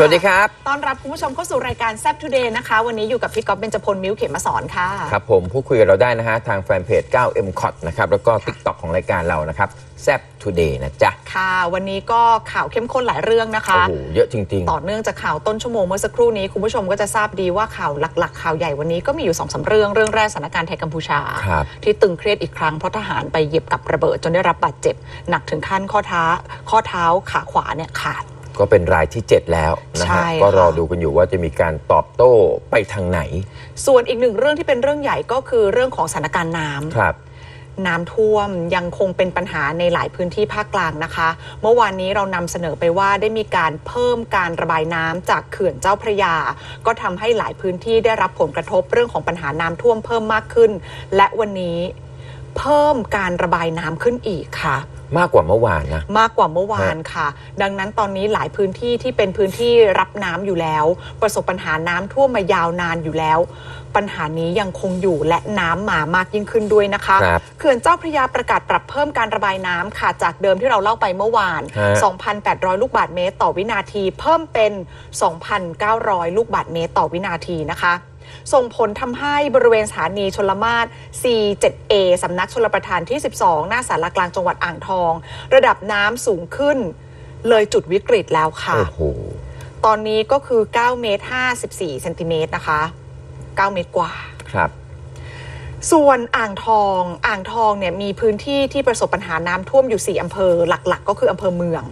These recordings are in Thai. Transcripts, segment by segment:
วัสดีค่ะสวัสดีครับ ต้อนรับคุณผู้ชมเข้าสู่รายการแซ p ทูเดย์นะคะ วันนี้อยู่กับพี่ก๊อฟเบญจพลมิ้วเขมมาสอนค่ะ ครับผมพูดคุยกับเราได้นะฮะ ทางแฟนเพจ 9M c o t นะครับ แล้วก็ TikTok ของรายการเรานะครับแซ p Today นะจ๊ะ ค่ะ วันนี้ก็ข่าวเข้มข้นหลายเรื่องนะคะ โอ้โห เยอะจริง ต่อเนื่องจากข่าวต้นชั่วโมงเมื่อสักครู่นี้ คุณผู้ชมก็จะทราบดีว่าข่าวหลัก ๆ ข่าวใหญ่วันนี้ก็มีอยู่สองสามเรื่องเรื่องแรกสถานการณ์ไทยกัมพูชา ครับ ที่ตึงเครียดอีกครั้งเพราะทหารไปเหยียบกับระเบิดจนได้รับบาดเจ็บ หนักถึงขั้นข้อเท้าข้อเท้าขาขวาเนี่ยขาดๆ ก็เป็นรายที่ 7 แล้วนะใช่ฮะค่ะ ก็รอดูกันอยู่ว่าจะมีการตอบโต้ไปทางไหนส่วนอีกหนึ่งเรื่องที่เป็นเรื่องใหญ่ก็คือเรื่องของสถานการณ์น้ำ ครับ น้ำท่วมยังคงเป็นปัญหาในหลายพื้นที่ภาคกลางนะคะ เมื่อวานนี้เรานำเสนอไปว่าได้มีการเพิ่มการระบายน้ำจากเขื่อนเจ้าพระยา ก็ทำให้หลายพื้นที่ได้รับผลกระทบเรื่องของปัญหาน้ำท่วมเพิ่มมากขึ้น และวันนี้เพิ่มการระบายน้ำขึ้นอีกค่ะ มากกว่าเมื่อวานนะ มากกว่าเมื่อวานค่ะ ดังนั้นตอนนี้หลายพื้นที่ที่เป็นพื้นที่รับน้ำอยู่แล้ว ประสบปัญหาน้ำท่วมมายาวนานอยู่แล้ว ปัญหานี้ยังคงอยู่และน้ำมามากยิ่งขึ้นด้วยนะคะครับเขื่อนเจ้าพระยาประกาศปรับเพิ่มการระบายน้ำค่ะจากเดิมที่เราเล่าไปเมื่อวานฮะ2,800 ลูกบาศก์เมตร ต่อวินาที เพิ่มเป็น 2,900 ลูกบาศก์เมตร ต่อวินาทีนะคะ ส่งผลทำให้บริเวณสถานีชลมาศ C7A สำนักชลประทานที่ 12 หน้าสารกลางจังหวัดอ่างทอง ระดับน้ำสูงขึ้น เลยจุดวิกฤตแล้วค่ะโอ้โหตอนนี้ก็คือ 9 เมตร 54 เซนติเมตรนะคะ 9 เมตรกว่า ครับส่วนอ่างทองอ่างทองเนี่ยมีพื้นที่ที่ประสบปัญหาน้ำท่วมอยู่ 4อำเภอหลักๆ ก็คืออำเภอเมือง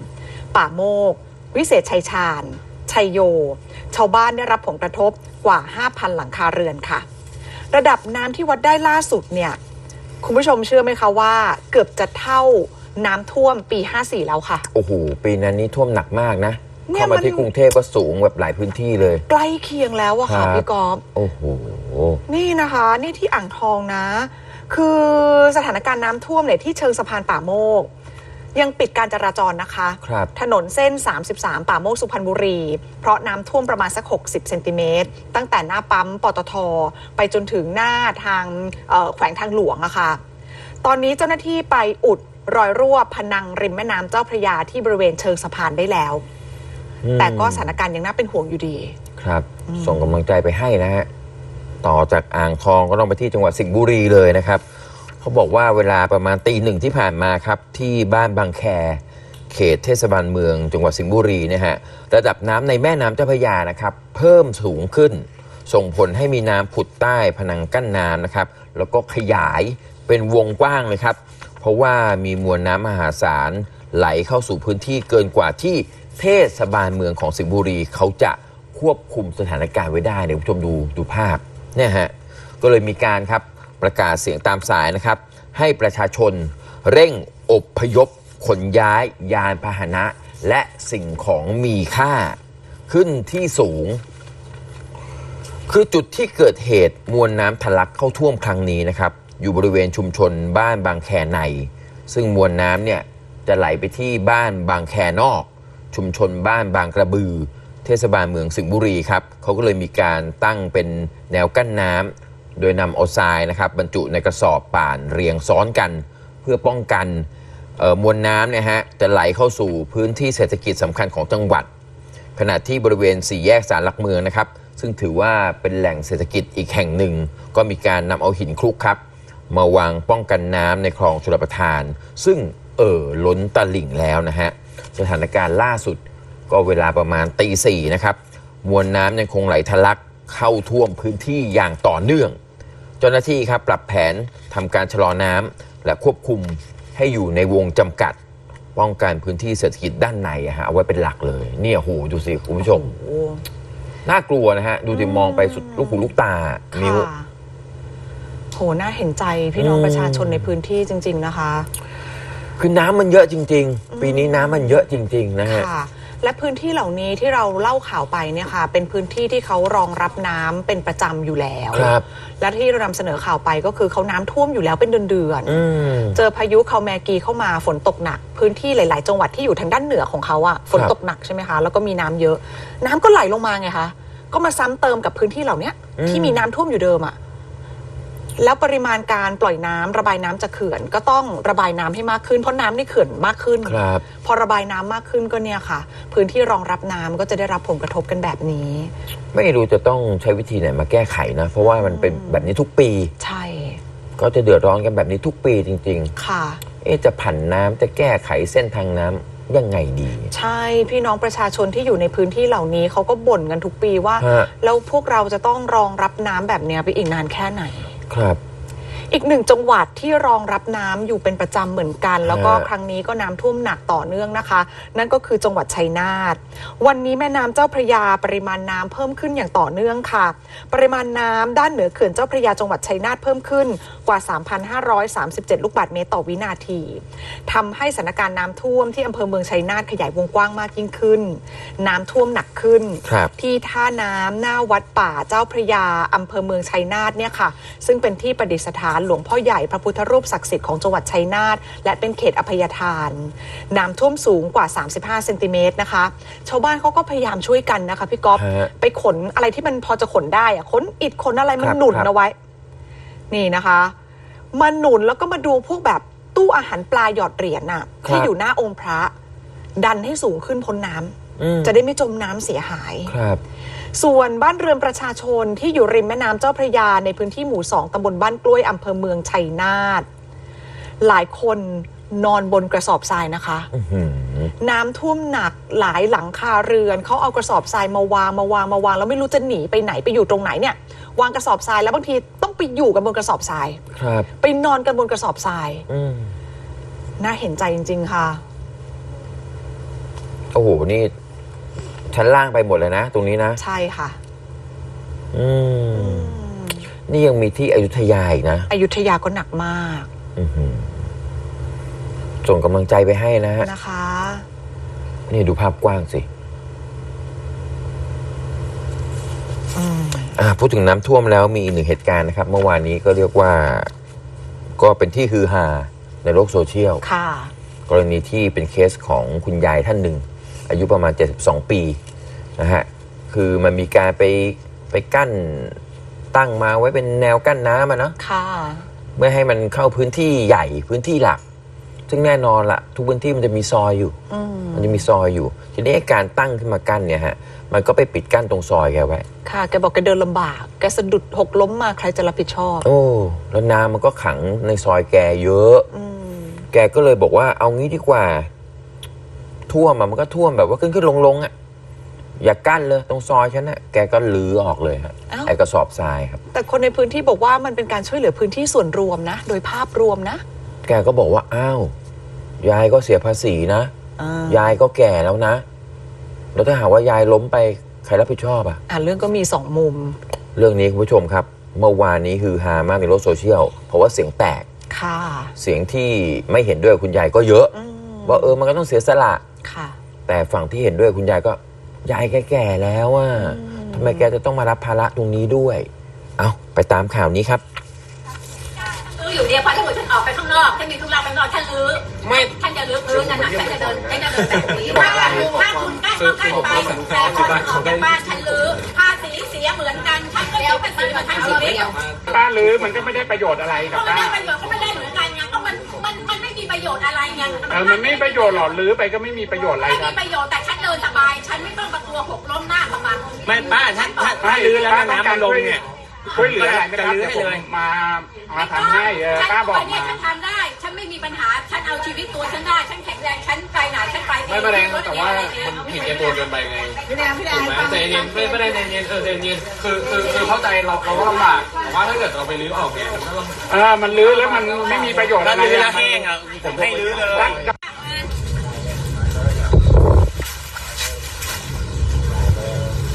ป่าโมก วิเศษชัยชาญ ชัยโย ชาวบ้านได้รับผลกระทบกว่า 5,000 หลังคาเรือนค่ะ ระดับน้ำที่วัดได้ล่าสุดเนี่ยคุณผู้ชมเชื่อไหมคะว่า เกือบจะเท่าน้ำท่วมปี 54 แล้วค่ะ โอ้โห ปีนั้นนี้ท่วมหนักมากนะเนี่ยเข้ามามันที่กรุงเทพก็สูงแบบหลายพื้นที่เลย ใกล้เคียงแล้วอะค่ะครับพี่กอฟโอ้โหนี่นะคะ นี่ที่อ่างทองนะ คือสถานการณ์น้ำท่วมเนี่ยที่เชิงสะพานป่าโมก ยังปิดการจราจรนะคะ ครับ ถนนเส้น 33 ป่าโมกสุพรรณบุรี เพราะน้ำท่วมประมาณสัก 60 เซนติเมตร ตั้งแต่หน้าปั๊มปตท ไปจนถึงหน้าทางเอ่อแขวงทางหลวงอะค่ะ ตอนนี้เจ้าหน้าที่ไปอุดรอยรั่วพนังริมแม่น้ำเจ้าพระยาที่บริเวณเชิงสะพานได้แล้ว อืมแต่ก็สถานการณ์ยังน่าเป็นห่วงอยู่ดี ครับส่งกำลังใจไปให้นะฮะ ต่อจากอ่างทองก็ต้องไปที่จังหวัดสิงห์บุรีเลยนะครับ เขาบอกว่าเวลาประมาณตีหนึ่งที่ผ่านมาครับ ที่บ้านบางแค เขตเทศบาลเมือง จังหวัดสิงห์บุรีนะฮะระดับน้ำในแม่น้ำเจ้าพระยานะครับ เพิ่มสูงขึ้น ส่งผลให้มีน้ำผุดใต้ผนังกั้นน้ำนะครับ แล้วก็ขยายเป็นวงกว้างเลยครับ เพราะว่ามีมวลน้ำมหาศาลไหลเข้าสู่พื้นที่เกินกว่าที่เทศบาลเมืองของสิงห์บุรีเขาจะควบคุมสถานการณ์ไว้ได้เนี่ยคุณผู้ชมดูดูภาพเนี่ยฮะก็เลยมีการครับ ประกาศเสียงตามสายนะครับ ให้ประชาชนเร่งอบพยพขนย้ายยานพาหนะ และสิ่งของมีค่า ขึ้นที่สูง คือจุดที่เกิดเหตุมวลน้ำทะลักเข้าท่วมครั้งนี้นะครับ อยู่บริเวณชุมชนบ้านบางแคใน ซึ่งมวลน้ำเนี่ยจะไหลไปที่บ้านบางแคนอก ชุมชนบ้านบางกระบือ เทศบาลเมืองสิงห์บุรีครับเขาก็เลยมีการตั้งเป็นแนวกั้นน้ำ โดยนำเอาทรายนะครับบรรจุในกระสอบป่านเรียงซ้อนกัน เพื่อป้องกันมวลน้ำนี่ยฮะจะไหลเข้าสู่พื้นที่เศรษฐกิจสำคัญของจังหวัด ขณะที่บริเวณสี่แยกสารหลักเมืองนะครับ ซึ่งถือว่าเป็นแหล่งเศรษฐกิจอีกแห่งหนึ่ง ก็มีการนำเอาหินคลุกครับ มาวางป้องกันน้ำในคลองชลประทาน ซึ่งเอ่อล้นตลิ่งแล้วนะฮะสถานการณ์ล่าสุดก็เวลาประมาณตีสี่นะครับมวลน้ำยังคงไหลทะลัก เข้าท่วมพื้นที่อย่างต่อเนื่อง เจ้าหน้าที่ครับปรับแผนทำการชะลอน้ำและควบคุมให้อยู่ในวงจำกัด ป้องกันพื้นที่เศรษฐกิจด้านในอะฮะเอาไว้เป็นหลักเลย เนี่ยโหดูสิคุณผู้ชม โอ้ น่ากลัวนะฮะ ดูสิมองไปสุดลูกหูลูกตามิ้ว ค่ะโห น่าเห็นใจพี่น้องอืม ประชาชนในพื้นที่จริง ๆ นะคะ คือน้ำมันเยอะจริง ๆ ปีนี้น้ำมันเยอะจริง ๆ นะฮะ ค่ะ และพื้นที่เหล่านี้ที่เราเล่าข่าวไปเนี่ยค่ะ เป็นพื้นที่ที่เขารองรับน้ำเป็นประจำอยู่แล้ว ครับ และที่เรานำเสนอข่าวไปก็คือเขาน้ำท่วมอยู่แล้วเป็นเดือนๆอืมเจอพายุคาแมกีเข้ามาฝนตกหนัก พื้นที่หลาย ๆ จังหวัดที่อยู่ทางด้านเหนือของเขาอะฝนครับตกหนักใช่ไหมคะแล้วก็มีน้ำเยอะ น้ำก็ไหลลงมาไงคะก็มาซ้ำเติมกับพื้นที่เหล่านี้อืมที่มีน้ำท่วมอยู่เดิมอะ แล้วปริมาณการปล่อยน้ำระบายน้ำจากเขื่อน ก็ต้องระบายน้ำให้มากขึ้นเพราะน้ำในเขื่อนมากขึ้นครับพอระบายน้ำมากขึ้นก็เนี่ยค่ะ พื้นที่รองรับน้ำก็จะได้รับผลกระทบกันแบบนี้ ไม่รู้จะต้องใช้วิธีไหนมาแก้ไขนะ เพราะว่ามันเป็นแบบนี้ทุกปี ใช่ ก็จะเดือดร้อนกันแบบนี้ทุกปีจริงค่ะๆเอ๊ะจะผันน้ำจะแก้ไขเส้นทางน้ำยังไงดี ใช่พี่น้องประชาชนที่อยู่ในพื้นที่เหล่านี้เขาก็บ่นกันทุกปีว่าฮะแล้วพวกเราจะต้องรองรับน้ำแบบเนี้ยไปอีกนานแค่ไหน ครับ อีกหนึ่งจังหวัดที่รองรับน้ำอยู่เป็นประจำเหมือนกัน แล้วก็ฮะครั้งนี้ก็น้ำท่วมหนักต่อเนื่องนะคะ นั่นก็คือจังหวัดชัยนาทวันนี้แม่น้ำเจ้าพระยาปริมาณน้ำเพิ่มขึ้นอย่างต่อเนื่องค่ะ ปริมาณน้ำด้านเหนือเขื่อนเจ้าพระยาจังหวัดชัยนาทเพิ่มขึ้นกว่า 3,537 ลูกบาศก์เมตรต่อวินาทีทำให้สถานการณ์น้ำท่วมที่อำเภอเมืองชัยนาทขยายวงกว้างมากยิ่งขึ้น น้ำท่วมหนักขึ้นครับที่ท่าน้ำหน้าวัดป่าเจ้าพระยาอำเภอเมืองชัยนาทเนี่ยค่ะ ซึ่งเป็นที่ประดิษฐานหลวงพ่อใหญ่พระพุทธรูปศักดิ์สิทธิ์ของจังหวัดชัยนาทและเป็นเขตอภัยทานน้ำท่วมสูงกว่า 35เซนติเมตรนะคะ ชาวบ้านเขาก็พยายามช่วยกันนะคะพี่ก๊อฟฮะไปขนอะไรที่มันพอจะขนได้อะขนอิฐขนอะไรมันครับหนุนครับ เอาไว้ นี่นะคะมาหนุนแล้วก็มาดูพวกแบบตู้อาหารปลาหยอดเหรียญน่ะที่อยู่หน้าองค์พระ ดันให้สูงขึ้นพ้นน้ำอืมจะได้ไม่จมน้ำเสียหาย ครับ ส่วนบ้านเรือนประชาชนที่อยู่ริมแม่น้ำเจ้าพระยาในพื้นที่หมู่สองตำบลบ้านกล้วยอำเภอเมืองชัยนาทหลายคนนอนบนกระสอบทรายนะคะอื้อหือน้ำท่วมหนักหลายหลังคาเรือนเขาเอากระสอบทรายมาวางมาวางมาวางแล้วไม่รู้จะหนีไปไหนไปอยู่ตรงไหนเนี่ยวางกระสอบทรายแล้วบางทีต้องไปอยู่กันบนกระสอบทรายครับไปนอนกันบนกระสอบทรายอืมน่าเห็นใจจริง ๆ ค่ะ โอ้โหนี่ ชั้นล่างไปหมดเลยนะ ตรงนี้นะใช่ค่ะ อืมนี่ยังมีที่อยุธยาอีกนะอยุธยาก็หนักมากอื้อหือส่งกำลังใจไปให้นะฮะนะคะ นี่ดูภาพกว้างสิ อืม อ่าพูดถึงน้ำท่วมแล้วมีอีกหนึ่งเหตุการณ์นะครับ เมื่อวานนี้ก็เรียกว่า ก็เป็นที่ฮือฮาในโลกโซเชียล ค่ะ กรณีที่เป็นเคสของคุณยายท่านหนึ่ง อายุประมาณ 72 ปีนะฮะคือมันมีการไปไปกั้นตั้งมาไว้เป็นแนวกั้นน้ำอะเนาะค่ะเมื่อให้มันเข้าพื้นที่ใหญ่พื้นที่หลัก ซึ่งแน่นอนละทุกพื้นที่มันจะมีซอยอยู่ อืมมันจะมีซอยอยู่ ทีนี้ไอ้การตั้งขึ้นมากั้นเนี่ยฮะมันก็ไปปิดกั้นตรงซอยแกไว้ ค่ะ แกบอกแกเดินลำบาก แกสะดุดหกล้มมาใครจะรับผิดชอบ โอ้แล้วน้ำมันก็ขังในซอยแกเยอะ อืม แกก็เลยบอกว่าเอางี้ดีกว่า ท่วมอะมันก็ท่วมแบบว่าขึ้นขึ้นลงลงๆอะอย่ากั้นเลยตรงซอยฉันนะแกก็ลื้อออกเลยฮะอ้าว ไอ้กระสอบทรายครับ แต่คนในพื้นที่บอกว่ามันเป็นการช่วยเหลือพื้นที่ส่วนรวมนะ โดยภาพรวมนะแกก็บอกว่าอ้าวยายก็เสียภาษีนะ อ่ายายก็แก่แล้วนะ แล้วถ้าหากว่ายายล้มไปใครรับผิดชอบอะ อ่าเรื่องก็มีสองมุมเรื่องนี้คุณผู้ชมครับ เมื่อวานนี้คือฮามากในโลกโซเชียล เพราะว่าเสียงแตกค่ะเสียงที่ไม่เห็นด้วยคุณยายก็เยอะ อืมว่าเออมันก็ต้องเสียสละ ค่ะ แต่ฝั่งที่เห็นด้วยคุณยายก็ยายแก่ๆแล้วว่าอืมทำไมแกจะต้องมารับภาระตรงนี้ด้วย เอาไปตามข่าวนี้ครับซื้ออยู่เดียวพอถ้าหมดฉันออกไปข้างนอกฉันมีธุระไปข้างนอกฉันรื้อไม่ฉันจะรื้อพื้นนั่นน่ะฉันจะเดินฉันจะเดินแบบนี้ถ้าถ้าคุณกั้นก็กั้นไปแต่พอฉันออกจากบ้านฉันรื้อภาษีเสียเหมือนกันฉันก็เสียภาษีมาทั้งชีวิตป้าลือมันก็ไม่ได้ประโยชน์อะไรก็กับไม่ป้าได้ประโยชน์ก็ไม่ได้ ประโยชน์อะไรไงเออมันไม่ประโยชน์หรอกลือไปก็ไม่มีประโยชน์อะไรไม่ครัมีบประโยชน์แต่ฉันเดินสบาย ฉันไม่ต้องมากลัวหกล้มหน้าประมาณไม่ป้าท่านท่านป้าถ้าลืลื้ออแล้แล้ววต้อน้ำงการมันลงช่วยเนี่ย ช่วยเหลืออะไรไหมครับจะลื้อเดี๋ยวให้ผมเลยมามาทำให้เออป้าบอกเนี่มายฉันทำได้ ฉันไม่มีปัญหา ฉันเอาชีวิตตัวฉันได้ ฉันแข็งแรง ฉันไปไหน ฉันไปเองไม่เป็นไรแต่ว่ามันเห็นแก่ตัวเกินไปไงพี่แดงพี่แดงใจเย็นไม่ไม่ได้ใจเย็นเออใจเย็นคือคือคือเข้าใจเราเราก็ลำบากแต่ว่าถ้าเกิดเราไปรื้อออกเนี่ยมันก็ลำบากเออ มันลือแล้วมันไม่มีประโยชน์ถ้าอะไรรื้ออะแล้วแห้งอะผมให้รื้อเลย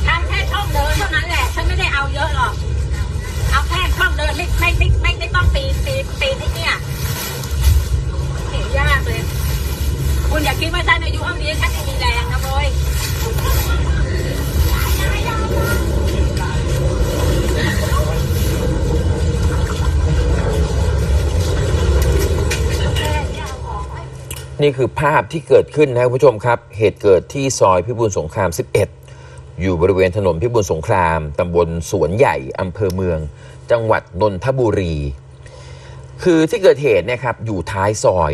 ทำแค่ช่องเดินเท่านั้นแหละ ฉันไม่ได้เอาเยอะหรอก นี่คือภาพที่เกิดขึ้นนะครับคุณผู้ชมครับ เหตุเกิดที่ซอยพิบูลสงคราม 11 อยู่บริเวณถนนพิบูลสงครามตำบลสวนใหญ่อำเภอเมือง จังหวัดนนทบุรี คือที่เกิดเหตุเนะครับอยู่ท้ายซอย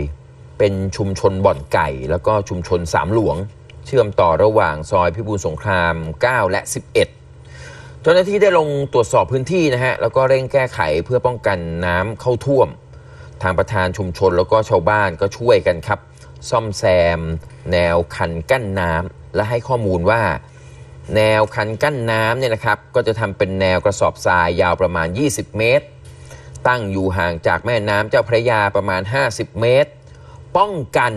เป็นชุมชนบ่อนไก่ แล้วก็ชุมชนสามหลวง เชื่อมต่อระหว่างซอยพิบูลสงคราม 9 และ 11เจ้าหน้าที่ได้ลงตรวจสอบพื้นที่นะฮะ แล้วก็เร่งแก้ไขเพื่อป้องกันน้ำเข้าท่วม ทางประธานชุมชนแล้วก็ชาวบ้านก็ช่วยกันครับ ซ่อมแซม แนวคันกั้นน้ำและให้ข้อมูลว่า แนวคันกั้นน้ำเนี่ยนะครับก็จะทำเป็นแนวกระสอบทรายยาวประมาณ 20 เมตร ตั้งอยู่ห่างจากแม่น้ำเจ้าพระยาประมาณ 50 เมตร ป้องกัน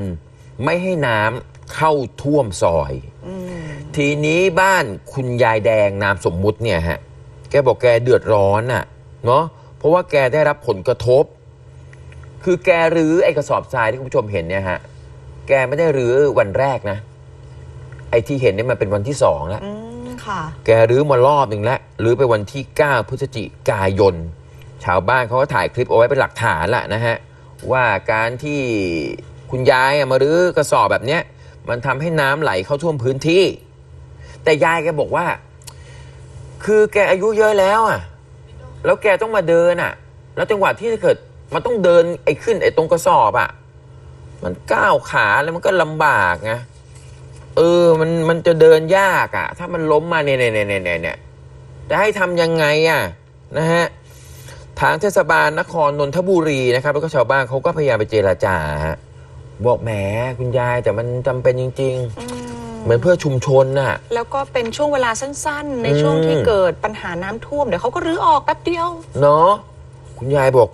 ไม่ให้น้ำเข้าท่วมซอยทีนี้บ้านคุณยายแดงนามสมมุติเนี่ยฮะแกบอกแกเดือดร้อนอะเนาะเพราะว่าแกได้รับผลกระทบ คือแกรื้อไอ้กระสอบทรายที่คุณผู้ชมเห็นเนี่ยฮะ แกไม่ได้รื้อวันแรกนะ ไอ้ที่เห็นเนี่ยมันเป็นวันที่สองแล้ว อืมค่ะ แกรื้อมารอบหนึ่งแล้วรื้อไปวันที่ 9 พฤศจิกายน ชาวบ้านเขาก็ถ่ายคลิปเอาไว้เป็นหลักฐานแหละนะฮะ ว่าการที่คุณยายอะมารื้อกระสอบแบบเนี้ย มันทำให้น้ำไหลเข้าท่วมพื้นที่ แต่ยายแกบอกว่า คือแกอายุเยอะแล้วอะ แล้วแกต้องมาเดินอะ แล้วจังหวะที่เกิดมันต้องเดินไอ้ขึ้นไอ้ตรงกระสอบอะ มันก้าวขาแล้วมันก็ลำบากไงเออมันมันจะเดินยากอะ่ะ ถ้ามันล้มมาเนี่ยเนี่ยเนี่ยเนี่ยเนี่ยจะให้ทำยังไงอะ่ะนะฮะทางเทศบาลนครนนทบุรีนะครับ แล้วก็ชาวบ้านเขาก็พยายามไปเจราจาฮะบอกแหมคุณยายแต่มันจำเป็นจริง ๆ เหมือนเพื่อชุมชนน่ะ แล้วก็เป็นช่วงเวลาสั้น ๆ ในอืมช่วงที่เกิดปัญหาน้ำท่วมเดี๋ยวเขาก็รื้อออกแป๊บเดียว เนาะคุณยายบอก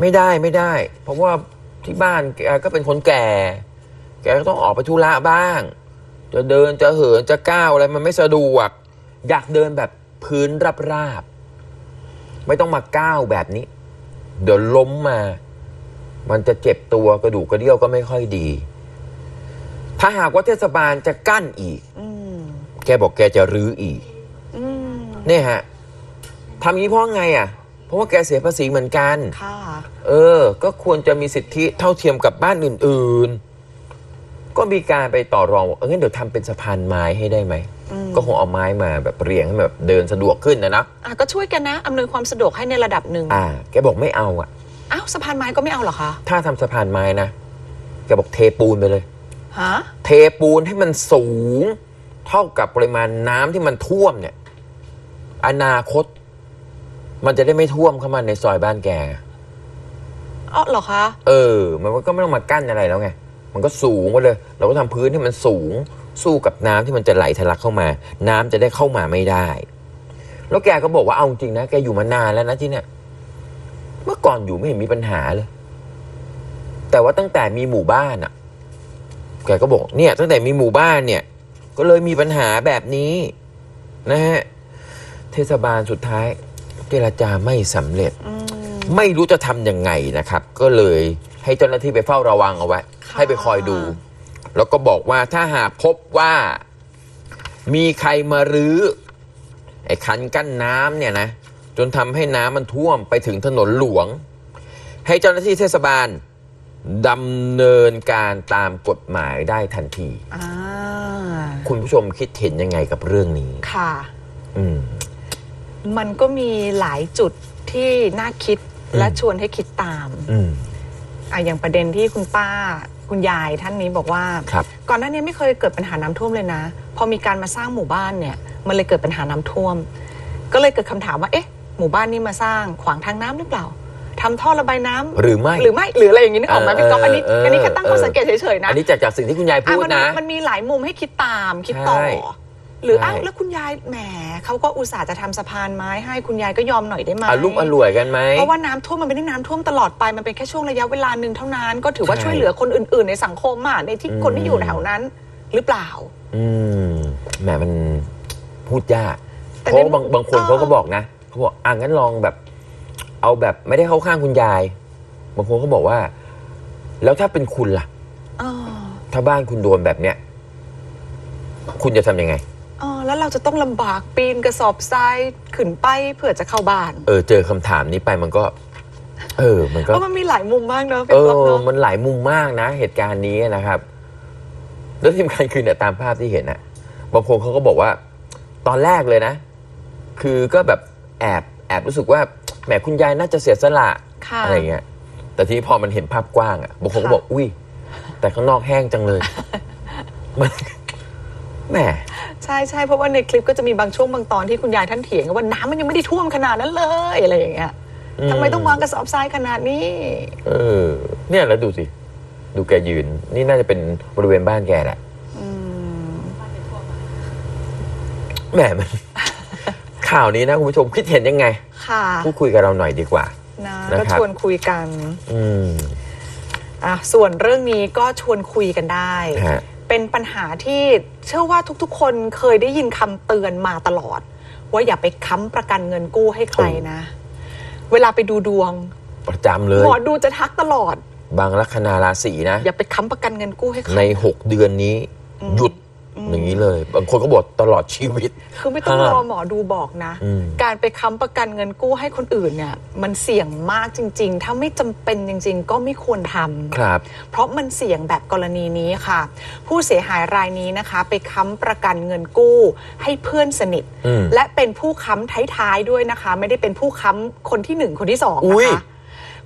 ไม่ได้ไม่ได้ เพราะว่า ที่บ้านแกก็เป็นคนแก่ แกก็ต้องออกไปธุระบ้าง จะเดินจะเหินจะก้าวอะไรมันไม่สะดวก อยากเดินแบบพื้นราบๆไม่ต้องมาก้าวแบบนี้ เดี๋ยวล้มมา มันจะเจ็บตัวกระดูกกระเดี่ยวก็ไม่ค่อยดี ถ้าหากว่าเทศบาลจะกั้นอีกอืมแกบอกแกจะรื้ออีกอืมเนี่ยฮะทำนี้เพราะไงอะ เพราะว่าแกเสียภาษีเหมือนกัน ค่ะ เออ ก็ควรจะมีสิทธิเท่าเทียมกับบ้านอื่น ๆ ก็มีการไปต่อรองว่าเอองั้นเดี๋ยวทำเป็นสะพานไม้ให้ได้ไหม อืม ก็คงเอาไม้มาแบบเรียงให้แบบเดินสะดวกขึ้นนะนะ อะก็ช่วยกันนะอำนวยความสะดวกให้ในระดับหนึ่งอ่า แกบอกไม่เอาอะ อ้าวสะพานไม้ก็ไม่เอาเหรอคะถ้าทำสะพานไม้นะ แกบอกเทปูนไปเลย ฮะเทปูนให้มันสูง เท่ากับปริมาณน้ำที่มันท่วมเนี่ย อนาคต มันจะได้ไม่ท่วมเข้ามาในซอยบ้านแก อ๋อเหรอคะ เออ มันก็ไม่ต้องมากั้นอะไรแล้วไง มันก็สูงไปเลย เราก็ทำพื้นที่มันสูง สู้กับน้ำที่มันจะไหลทะลักเข้ามา น้ำจะได้เข้ามาไม่ได้ แล้วแกก็บอกว่าเอาจริงนะ แกอยู่มานานแล้วนะที่เนี่ย เมื่อก่อนอยู่ไม่เห็นมีปัญหาเลย แต่ว่าตั้งแต่มีหมู่บ้านอะ แกก็บอกเนี่ย ตั้งแต่มีหมู่บ้านเนี่ย ก็เลยมีปัญหาแบบนี้ นะฮะ เทศบาลสุดท้าย เจรจาไม่สำเร็จอืมไม่รู้จะทำยังไงนะครับ ก็เลยให้เจ้าหน้าที่ไปเฝ้าระวังเอาไว้ค่ะให้ไปคอยดู แล้วก็บอกว่าถ้าหากพบว่ามีใครมารื้อไอ้คันกั้นน้ำเนี่ยนะจนทำให้น้ำมันท่วมไปถึงถนนหลวง ให้เจ้าหน้าที่เทศบาลดำเนินการตามกฎหมายได้ทันทีอ่าคุณผู้ชมคิดเห็นยังไงกับเรื่องนี้ ค่ะ อืม มันก็มีหลายจุดที่น่าคิดและอืมชวนให้คิดตามอืม อะอย่างประเด็นที่คุณป้าคุณยายท่านนี้บอกว่า ครับ ก่อนหน้านี้ไม่เคยเกิดปัญหาน้ำท่วมเลยนะ พอมีการมาสร้างหมู่บ้านเนี่ย มันเลยเกิดปัญหาน้ำท่วม ก็เลยเกิดคำถามว่าเอ๊ะ หมู่บ้านนี้มาสร้างขวางทางน้ำหรือเปล่าทำท่อระบายน้ำหรือไม่ หรือไม่หรืออะไรอย่างนี้นึกออกไหมเออพี่ก๊อฟอันนี้เอออันนี้แค่ตั้งข้อเออ สังเกตเฉยๆนะอันนี้จากจากสิ่งที่คุณยายอะพูดมันนะ มันมีหลายมุมให้คิดตามคิดต่อใช่ หรือใช่อ้าวแล้วคุณยายแหมเขาก็อุตส่าห์จะทำสะพานไม้ให้คุณยายก็ยอมหน่อยได้ไหมอารุ่มอร่วยกันไหมเพราะว่าน้ำท่วมมันไม่ได้น้ำท่วมตลอดไปมันเป็นแค่ช่วงระยะเวลาหนึ่งเท่านั้น ก็ถือว่าใช่ช่วยเหลือคนอื่น ๆ ในสังคมอะในที่อืมคนที่อยู่แถวนั้น หรือเปล่า อืมแหมมันพูดยากแต่เพราะในบางบางคนเออเขาก็บอกนะเขาบอกอะงั้นลองแบบ เอาแบบไม่ได้เข้าข้างคุณยาย บางคนเขาบอกว่า แล้วถ้าเป็นคุณล่ะเออถ้าบ้านคุณโดนแบบเนี้ยคุณจะทำยังไง เออแล้วเราจะต้องลำบากปีนกระสอบทรายขึ้นไปเพื่อจะเข้าบ้านเออเจอคำถามนี้ไปมันก็ เออ มันเพก็ราะมันมีหลายมุมมากเนอะเอเป็นรอบอเนอะมันหลายมุมมากนะ เหตุการณ์นี้นะครับ แล้วที่สำคัญคือเนี่ยตามภาพที่เห็นนะบางคนเขาก็บอกว่า ตอนแรกเลยนะ คือก็แบบแอบแอบรู้สึกว่าแหมคุณยายน่าจะเสียสละค่ะ อะไรเงี้ย แต่ทีนี้พอมันเห็นภาพกว้างอะบางคนก็ค่ะบอก อุ้ยแต่ข้างนอกแห้งจังเลย มัน แหมใช่ใช่เพราะว่าในคลิปก็จะมีบางช่วงบางตอนที่คุณยายท่านเถียงว่าน้ำมันยังไม่ได้ท่วมขนาดนั้นเลยอะไรอย่างเงี้ยอืมทำไมต้องวางกระสอบทรายขนาดนี้ เออ เนี่ยแล้วดูสิ ดูแกยืน นี่น่าจะเป็นบริเวณบ้านแกแหละแหมมัน ข่าวนี้นะคุณผู้ชมคิดเห็นยังไง ค่ะพูดคุยกับเราหน่อยดีกว่านะนะก็ครับชวนคุยกัน อืมอะส่วนเรื่องนี้ก็ชวนคุยกันได้ฮะ เป็นปัญหาที่เชื่อว่าทุกๆ คนเคยได้ยินคำเตือนมาตลอด ว่าอย่าไปค้ำประกันเงินกู้ให้ใครนะ เวลาไปดูดวงประจำเลย หมอดูจะทักตลอด บางลัคนาราศีนะ อย่าไปค้ำประกันเงินกู้ให้ใครในหกเดือนนี้ หยุด อย่างนี้เลย บางคนก็บอกตลอดชีวิต คือไม่ต้องห้ามรอหมอดูบอกนะ อืม การไปค้ำประกันเงินกู้ให้คนอื่นเนี่ย มันเสี่ยงมากจริง ๆ ถ้าไม่จำเป็นจริง ๆ ก็ไม่ควรทำ ครับ เพราะมันเสี่ยงแบบกรณีนี้ค่ะ ผู้เสียหายรายนี้นะคะ ไปค้ำประกันเงินกู้ ให้เพื่อนสนิท อืมและเป็นผู้ค้ำท้ายๆด้วยนะคะ ไม่ได้เป็นผู้ค้ำคนที่หนึ่งคนที่สองอุ๊นะย คะ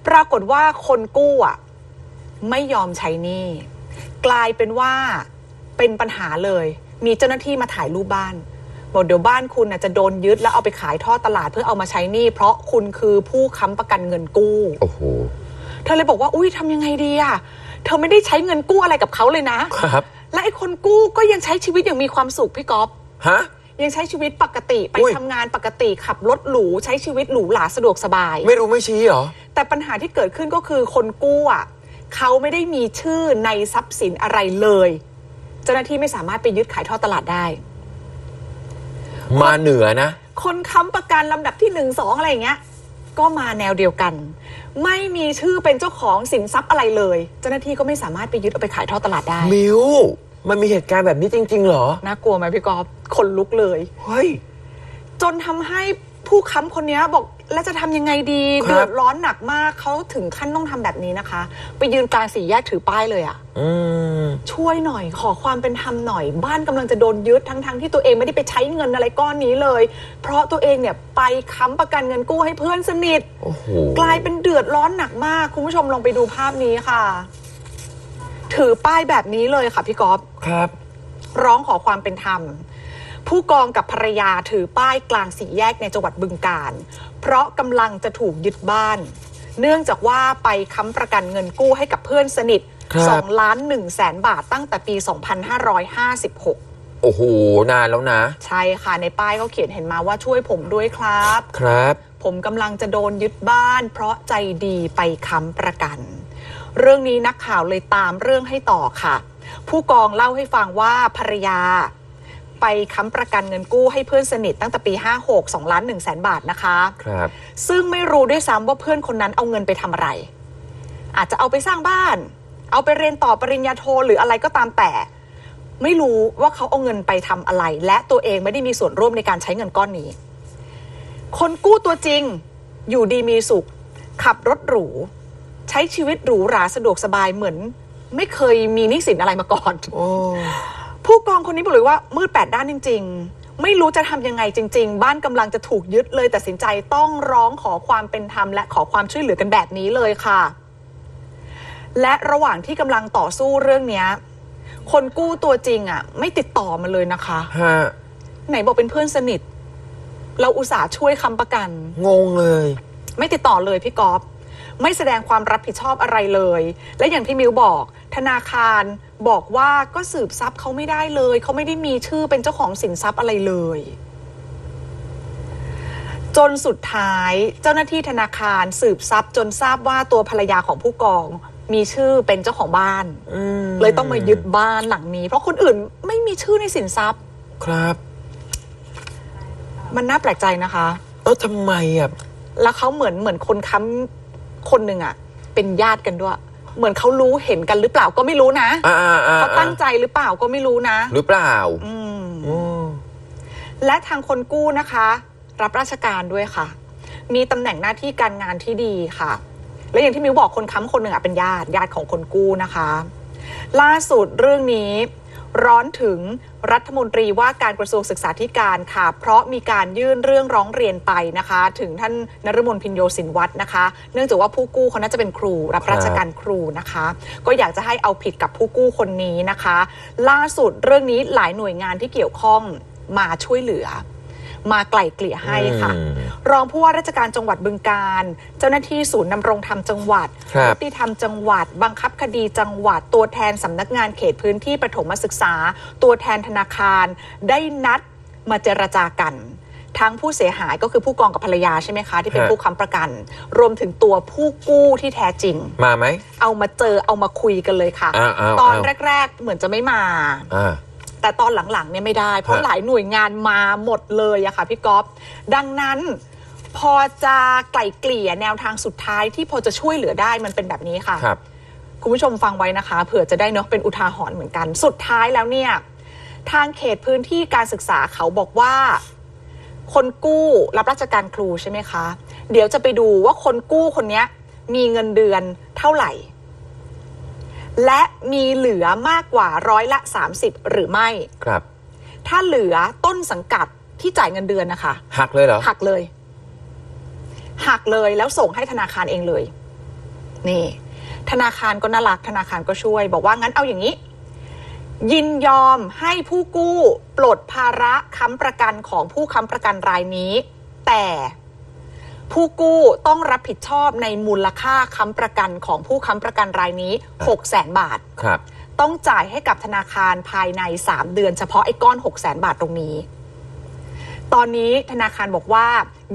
ปรากฏว่าคนกู้อะไม่ยอมใช้หนี้กลายเป็นว่า เป็นปัญหาเลย มีเจ้าหน้าที่มาถ่ายรูปบ้านบอกเดี๋ยวบ้านคุณน่ะจะโดนยึดแล้วเอาไปขายทอดตลาดเพื่อเอามาใช้หนี้เพราะคุณคือผู้ค้ำประกันเงินกู้โอ้โหเธอเลยบอกว่า อุ้ยทำยังไงดีอะเธอไม่ได้ใช้เงินกู้อะไรกับเขาเลยนะครับ และไอ้คนกู้ก็ยังใช้ชีวิตอย่างมีความสุขพี่ก๊อฟฮะยังใช้ชีวิตปกติไปอุ้ยทำงานปกติขับรถหรูใช้ชีวิตหรูหราสะดวกสบาย ไม่รู้ไม่ชี้เหรอ แต่ปัญหาที่เกิดขึ้นก็คือคนกู้อะเขาไม่ได้มีชื่อในทรัพย์สินอะไรเลย เจ้าหน้าที่ไม่สามารถไปยึดขายทอดตลาดได้ มาเหนือนะ คนค้ำประกันลำดับที่หนึ่งสองอะไรอย่างเงี้ย ก็มาแนวเดียวกัน ไม่มีชื่อเป็นเจ้าของสินทรัพย์อะไรเลย เจ้าหน้าที่ก็ไม่สามารถไปยึดเอาไปขายทอดตลาดได้ มิวมันมีเหตุการณ์แบบนี้จริง ๆ เหรอ น่ากลัวไหมพี่กอฟคนลุกเลย เฮ้ย จนทำให้ ผู้ค้ำคนเนี้ยบอกแล้วจะทำยังไงดี ครับ เดือดร้อนหนักมากเขาถึงขั้นต้องทำแบบนี้นะคะ ไปยืนกลางสี่แยกถือป้ายเลยอะอืม ช่วยหน่อยขอความเป็นธรรมหน่อย บ้านกำลังจะโดนยึดทั้งๆที่ตัวเองไม่ได้ไปใช้เงินอะไรก้อนนี้เลย เพราะตัวเองเนี่ยไปค้ำประกันเงินกู้ให้เพื่อนสนิท โอ้โห กลายเป็นเดือดร้อนหนักมาก คุณผู้ชมลองไปดูภาพนี้ค่ะ ถือป้ายแบบนี้เลยค่ะพี่ก๊อฟ ครับ ร้องขอความเป็นธรรม ผู้กองกับภรรยาถือป้ายกลางสี่แยกในจังหวัดบึงการ เพราะกำลังจะถูกยึดบ้าน เนื่องจากว่าไปค้ำประกันเงินกู้ให้กับเพื่อนสนิทครับ2ล้าน1แสนบาทตั้งแต่ปี 2556โอ้โห นานแล้วนะ ใช่ค่ะในป้ายเขาเขียนเห็นมาว่าช่วยผมด้วยครับ ครับ ผมกำลังจะโดนยึดบ้าน เพราะใจดีไปค้ำประกัน เรื่องนี้นักข่าวเลยตามเรื่องให้ต่อค่ะ ผู้กองเล่าให้ฟังว่าภรรยา ไปค้ำประกันเงินกู้ให้เพื่อนสนิทตั้งแต่ปี 56 2ล้าน1แสนบาทนะคะ ครับ ซึ่งไม่รู้ด้วยซ้ำว่าเพื่อนคนนั้นเอาเงินไปทำอะไร อาจจะเอาไปสร้างบ้าน เอาไปเรียนต่อปริญญาโทหรืออะไรก็ตามแต่ ไม่รู้ว่าเขาเอาเงินไปทำอะไร และตัวเองไม่ได้มีส่วนร่วมในการใช้เงินก้อนนี้ คนกู้ตัวจริงอยู่ดีมีสุข ขับรถหรู ใช้ชีวิตหรูหราสะดวกสบายเหมือน ไม่เคยมีหนี้สินอะไรมาก่อนโอ้ ผู้กองคนนี้บอกเลยว่ามืดแปดด้านจริง ๆ ไม่รู้จะทำยังไงจริง ๆ บ้านกำลังจะถูกยึดเลยตัดสินใจต้องร้องขอความเป็นธรรมและขอความช่วยเหลือกันแบบนี้เลยค่ะ และระหว่างที่กำลังต่อสู้เรื่องเนี้ย คนกู้ตัวจริงอะ ไม่ติดต่อมาเลยนะคะฮะไหนบอกเป็นเพื่อนสนิท เราอุตส่าห์ช่วยค้ำประกัน งงเลย ไม่ติดต่อเลยพี่กอฟ ไม่แสดงความรับผิดชอบอะไรเลย และอย่างที่มิวบอก ธนาคารบอกว่าก็สืบทรัพย์เขาไม่ได้เลย เขาไม่ได้มีชื่อเป็นเจ้าของสินทรัพย์อะไรเลย จนสุดท้ายเจ้าหน้าที่ธนาคารสืบทรัพย์จนทราบว่าตัวภรรยาของผู้กองมีชื่อเป็นเจ้าของบ้านอืมเลยต้องมายึดบ้านหลังนี้ เพราะคนอื่นไม่มีชื่อในสินทรัพย์ ครับ มันน่าแปลกใจนะคะ เออทำไมอะแล้วเขาเหมือนเหมือนคนค้ำ คนหนึ่งอะเป็นญาติกันด้วย เหมือนเขารู้เห็นกันหรือเปล่าก็ไม่รู้นะอ่าอ่าอ่าเขาตั้งใจหรือเปล่าก็ไม่รู้นะ หรือเปล่าอืมโอ้และทางคนกู้นะคะ รับราชการด้วยค่ะ มีตำแหน่งหน้าที่การงานที่ดีค่ะ และอย่างที่มิวบอกคนค้ำคนหนึ่งอะเป็นญาติญาติของคนกู้นะคะ ล่าสุดเรื่องนี้ ร้อนถึงรัฐมนตรีว่าการกระทรวงศึกษาธิการค่ะ เพราะมีการยื่นเรื่องร้องเรียนไปนะคะ ถึงท่านนรมนพินโยสินวัตรนะคะ เนื่องจากว่าผู้กู้เขาน่าจะเป็นครูรับราชการครูนะคะ ก็อยากจะให้เอาผิดกับผู้กู้คนนี้นะคะ ล่าสุดเรื่องนี้หลายหน่วยงานที่เกี่ยวข้องมาช่วยเหลือ มาไกล่เกลี่ยให้ค่ะอืมรองผู้ว่าราชการจังหวัดบึงการ เจ้าหน้าที่ศูนย์ดำรงธรรมจังหวัดครับยุติธรรมจังหวัด บังคับคดีจังหวัด ตัวแทนสำนักงานเขตพื้นที่ประถมศึกษา ตัวแทนธนาคาร ได้นัดมาเจรจากันทั้งผู้เสียหายก็คือผู้กองกับภรรยาใช่ไหมคะ ที่เป็นฮะผู้ค้ำประกัน รวมถึงตัวผู้กู้ที่แท้จริง มาไหม เอามาเจอเอามาคุยกันเลยค่ะอ้าวอ้าวตอนอ้าวแรก ๆ เหมือนจะไม่มาอ่า แต่ตอนหลังๆเนี่ยไม่ได้ เพราะฮะหลายหน่วยงานมาหมดเลยอะค่ะพี่ก๊อฟดังนั้นพอจะไกล่เกลี่ยแนวทางสุดท้ายที่พอจะช่วยเหลือได้มันเป็นแบบนี้ค่ะ ครับ คุณผู้ชมฟังไว้นะคะเผื่อจะได้เนาะเป็นอุทาหรณ์เหมือนกัน สุดท้ายแล้วเนี่ย ทางเขตพื้นที่การศึกษาเขาบอกว่า คนกู้รับราชการครูใช่ไหมคะ เดี๋ยวจะไปดูว่าคนกู้คนเนี้ยมีเงินเดือนเท่าไหร่ และมีเหลือมากกว่าร้อยละ 30 หรือไม่ ครับ ถ้าเหลือต้นสังกัดที่จ่ายเงินเดือนนะคะ หักเลยเหรอ หักเลย หักเลยแล้วส่งให้ธนาคารเองเลย นี่ ธนาคารก็น่ารัก ธนาคารก็ช่วย บอกว่างั้นเอาอย่างนี้ ยินยอมให้ผู้กู้ ปลดภาระค้ำประกันของผู้ค้ำประกันรายนี้ แต่ ผู้กู้ต้องรับผิดชอบในมูลค่าค้ำประกันของผู้ค้ำประกันรายนี้ 6 0แสนบาท ครับ ต้องจ่ายให้กับธนาคารภายใน 3 เดือนเฉพาะไอ้ก้อน 6 0แสนบาทตรงนี้ ตอนนี้ธนาคารบอกว่า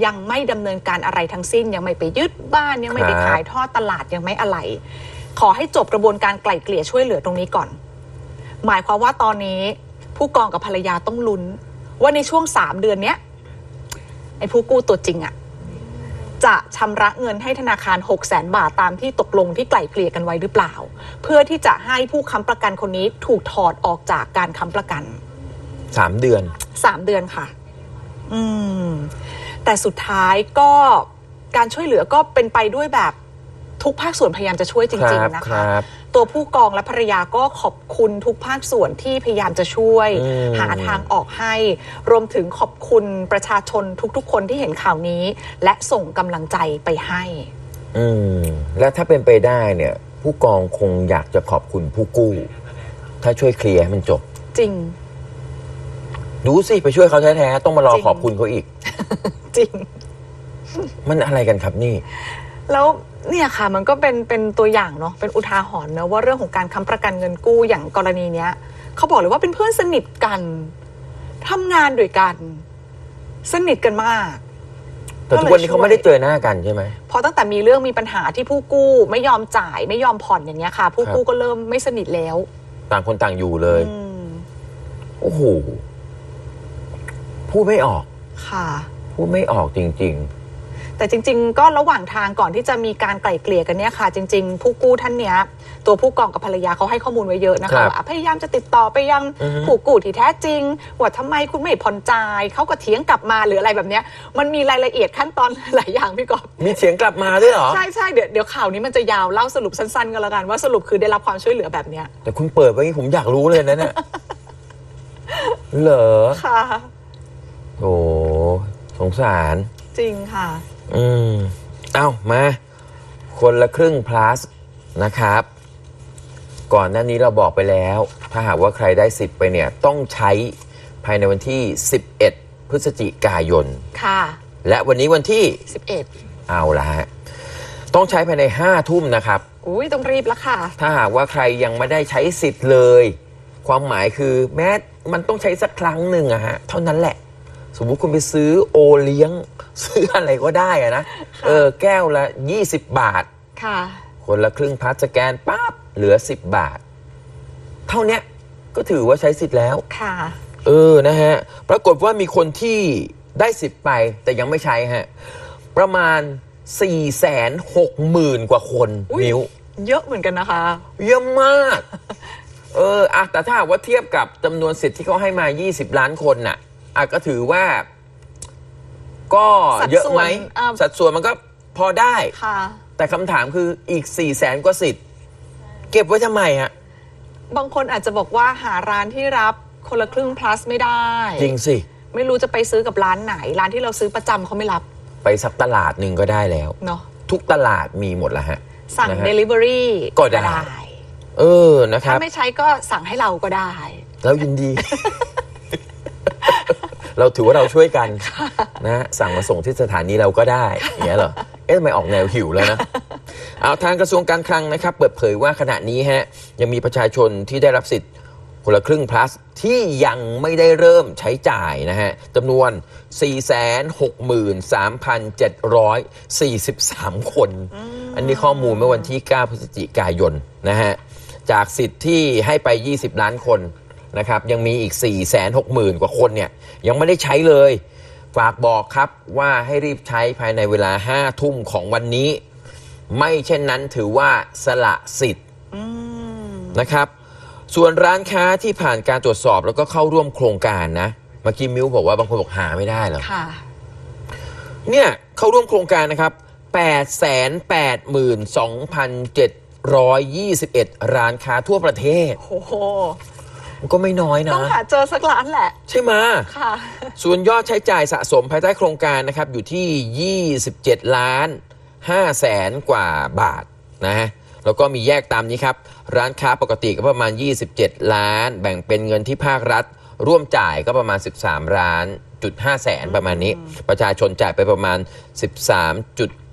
ยังไม่ดำเนินการอะไรทั้งสิ้น ยังไม่ไปยึดบ้านยังไม่ไปครับขายทอดตลาดยังไม่อะไร ขอให้จบกระบวนการไกล่เกลี่ยช่วยเหลือตรงนี้ก่อน หมายความว่าตอนนี้ผู้กองกับภรรยาต้องลุ้น ว่าในช่วง3เดือนเนี้ยไอ้ผู้กู้ตัวจริงอะ จะชำระเงินให้ธนาคาร6 0แสนบาทตามที่ตกลงที่ไกล่เกลี่ยกันไว้หรือเปล่า เพื่อที่จะให้ผู้ค้ำประกันคนนี้ถูกถอดออกจากการค้ำประกันสามเดือนสามเดือนค่ะ อืม แต่สุดท้ายก็การช่วยเหลือก็เป็นไปด้วยแบบทุกภาคส่วนพยายามจะช่วยจริง ๆ นะคคะรับ ตัวผู้กองและภรรยาก็ขอบคุณทุกภาคส่วนที่พยายามจะช่วยอืมหาทางออกให้ รวมถึงขอบคุณประชาชนทุกๆ คนที่เห็นข่าวนี้ และส่งกำลังใจไปให้ อืมและถ้าเป็นไปได้เนี่ย ผู้กองคงอยากจะขอบคุณผู้กู้ ถ้าช่วยเคลียร์ให้มันจบ จริง ดูสิไปช่วยเขาแท้ๆต้องมารอจริงขอบคุณเขาอีก จริง มันอะไรกันครับนี่ แล้ว เนี่ยค่ะมันก็เป็นเป็นตัวอย่างเนาะเป็นอุทาหรณ์เนอะว่าเรื่องของการค้ำประกันเงินกู้อย่างกรณีเนี้ยเขาบอกเลยว่าเป็นเพื่อนสนิทกันทำงานด้วยกัน สนิทกันมากแต่ทุกวันนี้เขาไม่ได้เจอหน้ากันใช่ไหมพอตั้งแต่มีเรื่องมีปัญหาที่ผู้กู้ไม่ยอมจ่าย ไม่ยอมผ่อนอย่างเงี้ยค่ะ ผู้กู้ก็เริ่มไม่สนิทแล้ว ต่างคนต่างอยู่เลยอืมโอ้โหพูดไม่ออก ค่ะ พูดไม่ออกจริง แต่จริง ๆ ก็ระหว่างทางก่อนที่จะมีการไกล่เกลี่ยกันเนี่ยค่ะ จริง ๆ ผู้กู้ท่านเนี้ยตัวผู้กองกับภรรยาเขาให้ข้อมูลไว้เยอะนะครัคะบว่าพยายามจะติดต่อไปยังอือฮึ ผู้กู้ที่แท้จริงว่าทำไมคุณไม่ผ่อนจ่ายเขาก็เถียงกลับมาหรืออะไรแบบเนี้ยมันมีรายละเอียดขั้นตอน หลายอย่างพี่กอฟๆมีเสียงกลับมาด้วยเหรอ ใช่ใช่เดี๋ยวเดี๋ยวข่าวนี้มันจะยาวเล่าสรุปสั้นๆกันแล้วกันว่าสรุปคือได้รับความช่วยเหลือแบบเนี้ยแต่คุณเปิดไว้ผมอยากรู้เลยนะเนี่ย เหรอค่ะ โอ้สงสาร จริงค่ะ อืม เอ้ามา คนละครึ่ง plus นะครับ ก่อนหน้านี้เราบอกไปแล้ว ถ้าหากว่าใครได้สิทธิ์ไปเนี่ย ต้องใช้ภายในวันที่ 11 พฤศจิกายน ค่ะ และวันนี้วันที่ 11 เอาละฮะ ต้องใช้ภายใน 5 ทุ่มนะครับ อุ้ยต้องรีบแล้วค่ะ ถ้าหากว่าใครยังไม่ได้ใช้สิทธิ์เลย ความหมายคือแม้มันต้องใช้สักครั้งหนึ่งอะฮะ เท่านั้นแหละ สมมุติคุณไปซื้อโอเลี้ยง ซื้ออะไรก็ได้อะนะเออแก้วละ 20 บาท ค่ะ คนละครึ่งพัสสแกนปั๊บเหลือ 10 บาท เท่าเนี้ยก็ถือว่าใช้สิทธิ์แล้ว ค่ะ เออนะฮะ ปรากฏว่ามีคนที่ได้สิทธิ์ไปแต่ยังไม่ใช้ฮะ ประมาณ 4 6 0 0 0 0 กว่าคนอุ๊ย นิ้ว เยอะเหมือนกันนะคะ เยอะมาก เอออะแต่ถ้าหากว่าเทียบกับจำนวนสิทธิ์ที่เขาให้มา 20 ล้านคนน่ะ อะก็ถือว่า ก็สัดส่วนเยอะไหมอ่าสัดส่วนมันก็พอได้ ค่ะ แต่คำถามคืออีก4 0 0แสนกว่าสิทธิ์ เก็บไว้ทำไมฮะ บางคนอาจจะบอกว่าหาร้านที่รับคนละครึ่ง plus ไม่ได้ จริงสิ ไม่รู้จะไปซื้อกับร้านไหน ร้านที่เราซื้อประจำเขาไม่รับไปสักตลาดหนึ่งก็ได้แล้ว เนาะทุกตลาดมีหมดแล้วฮะสั่ง นะฮะ Delivery ก็ได้ เออนะคถ้ารับ ไม่ใช้ก็สั่งให้เราก็ได้ แล้วยินดี เราถือว่าเราช่วยกันนะสั่งมาส่งที่สถานีเราก็ได้อย่างเงี้ยเหรอเอ๊ะทำไมออกแนวหิวแล้วนะเอาทางกระทรวงการคลังนะครับ เปิดเผยว่าขณะนี้ฮะยังมีประชาชนที่ได้รับสิทธิ์คนละครึ่ง plus ที่ยังไม่ได้เริ่มใช้จ่ายนะฮะจำนวน 463,743 คน อันนี้ข้อมูลเมื่อวันที่ 9 พฤศจิกายนนะฮะจากสิทธิ์ที่ให้ไป 20 ล้านคน นะครับยังมีอีก 460,000 กว่าคนเนี่ยยังไม่ได้ใช้เลย ฝากบอกครับว่าให้รีบใช้ภายในเวลา 5 ทุ่มของวันนี้ ไม่เช่นนั้นถือว่าสละสิทธิ์นะครับส่วนร้านค้าที่ผ่านการตรวจสอบแล้วก็เข้าร่วมโครงการนะเมื่อกี้มิวบอกว่าบางคนบอกหาไม่ได้เหรอค่ะเนี่ยเข้าร่วมโครงการนะครับ 882,721 ร้านค้าทั่วประเทศโอ้โห มันก็ไม่น้อยนะ ต้องหาเจอสักร้านแหละ ใช่ไหมะค่ะ ส่วนยอดใช้จ่ายสะสมภายใต้โครงการนะครับ อยู่ที่ 27 ล้าน5แสนกว่าบาทนะฮะแล้วก็มีแยกตามนี้ครับ ร้านค้าปกติก็ประมาณ 27 ล้าน แบ่งเป็นเงินที่ภาครัฐ ร่วมจ่ายก็ประมาณ 13 ล้านจุด5แสนประมาณนี้ ประชาชนจ่ายไปประมาณ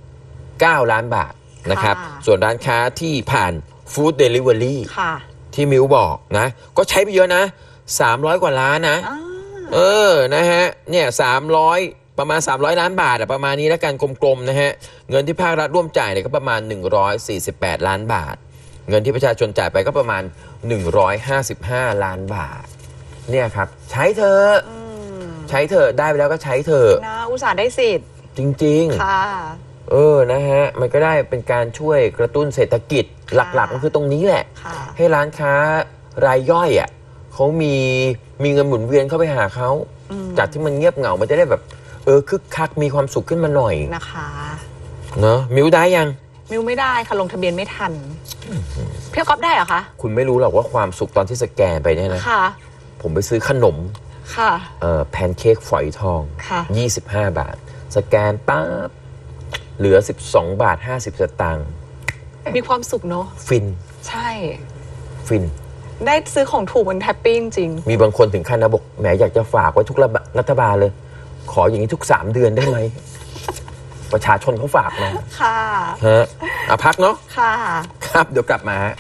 13.9 ล้านบาทนะครับค่ะส่วนร้านค้าที่ผ่านฟู้ดเดลิเวอรี่ค่ะ ที่มิวบอกนะ ก็ใช้ไปเยอะนะ 300 กว่าล้านนะอ่าเออนะฮะเนี่ยสามร้อยประมาณ 300 ล้านบาทอะประมาณนี้แล้วกันกลมๆนะฮะเงินที่ภาครัฐร่วมจ่ายเนี่ยก็ประมาณ 148 ล้านบาท เงินที่ประชาชนจ่ายไปก็ประมาณ 155 ล้านบาท เนี่ยครับ ใช้เถอะใช้เถอะได้ไปแล้วก็ใช้เถอะนะอุตส่าห์ได้สิทธิ์จริงค่ะๆเออนะฮะมันก็ได้เป็นการช่วยกระตุ้นเศรษฐกิจ หลักๆก็คือตรงนี้แหละ ค่ะให้ร้านค้ารายย่อยอะเขามีมีเงินหมุนเวียนเข้าไปหาเขา อืมจากที่มันเงียบเหงา มันจะได้แบบ เออคึกคักมีความสุขขึ้นมาหน่อยนะคะ เนอะมิวได้ยัง มิวไม่ได้ค่ะลงทะเบียนไม่ทันพี่ก๊อฟได้เหรอคะคุณไม่รู้หรอกว่าความสุขตอนที่สแกนไปเนี่ยนะ ค่ะ ผมไปซื้อขนมค่ะ เอ่อแพนเค้กฝอยทอง ค่ะ 25 บาท สแกนปั๊บเหลือ 12 บาท 50 สตางค์ มีความสุขเนอะฟินใช่ ฟิน ได้ซื้อของถูกมันแฮปปี้จริง มีบางคนถึงขั้นนะบอกแหมอยากจะฝากไว้ทุกรัฐรัฐบาลเลย ขออย่างนี้ทุก3เดือนได้ไหม ประชาชนเขาฝากมาๆค่ะ ฮะอะพักเนาะค่ะ ครับเดี๋ยวกลับมาฮะ